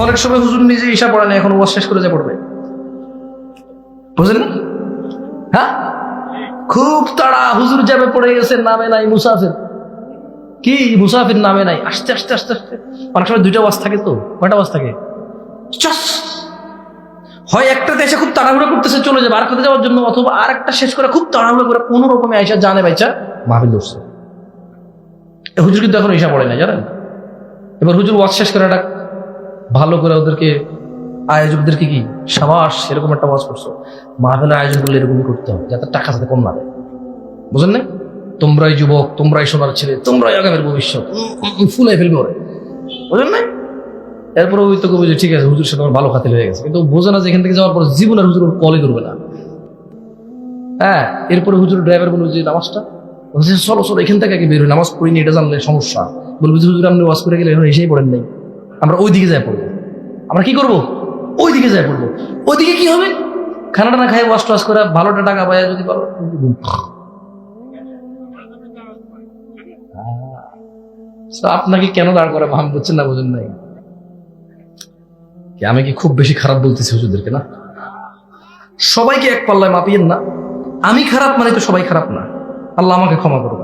অনেক সময় হুজুর নিজে ঈশা পড়ে না এখন ওয়াজ শেষ করে যা পড়বে। বুঝলেন? হ্যাঁ? খুব তাড়া, হুজুর যাবে পড়ে গেছে, নামে নাই, মুসাফির। কি? মুসাফির নামে নাই। আস্তে আস্তে আস্তে আস্তে। অনেক সময় দুইটা ওয়াজ থাকে তো, কয়টা ওয়াজ থাকে? হয় একটা এসে খুব তাড়াহুড়ো করতেছে, চলে যাবে। আরেকটাতে যাওয়ার জন্য অথবা আর একটা শেষ করে খুব তাড়াহুড়ো করে কোনো রকমে আইসা জানে বাইচা, মাহফিল ধরছে। হুজুর কিন্তু এখন ঈশা পড়ে না জানেন? এবার হুজুর ওয়াজ শেষ করে একটা ভালো করে ওদেরকে, আয়োজকদেরকে কি সাবাস এরকম একটা ওয়াজ করছ? মাহফিলের করলে এরকমই করতে হবে, যাতে টাকা সাথে কম না দেয়। বুঝলেন না? তোমরাই যুবক, তোমরাই সোনার ছেলে, তোমরাই আগামের ভবিষ্যৎ ফুলাই ফেলবে ওরে। বুঝলেন না? এরপরে ওই তো কবি যে, ঠিক আছে, হুজুর সাথে আমার ভালো খাতির হয়ে গেছে। কিন্তু বোঝে না যে এখান থেকে যাওয়ার পর জীবন আর হুজুর কলই করবে না। হ্যাঁ এরপরে হুজুর ড্রাইভার বলবে যে নামাজটা? চলো চলো এখান থেকে আগে বের হই, নামাজ পড়িনি, এটা জানলে সমস্যা। বলব যে হুজুর, আপনি ওয়াজ করে গেলে এখন এসেই পড়েন নাই। আমরা ওই দিকে যাই পড়ব। আমরা কি করব? ওই দিকে যাই পড়ব। ওই দিকে কি হবে? খানাটা না খাই ওয়াশ টাশ করে ভালোটা টাকা পায় যদি পারো। আপনাকে কেন দাঁড় করে ভাম বুঝছেন না বুঝেন নাই? আমি কি খুব বেশি খারাপ বলতেছি হুজুরদেরকে না? সবাইকে এক পাল্লায় মাপিয়েন না। আমি খারাপ মানে তো সবাই খারাপ না। আল্লাহ আমাকে ক্ষমা করুন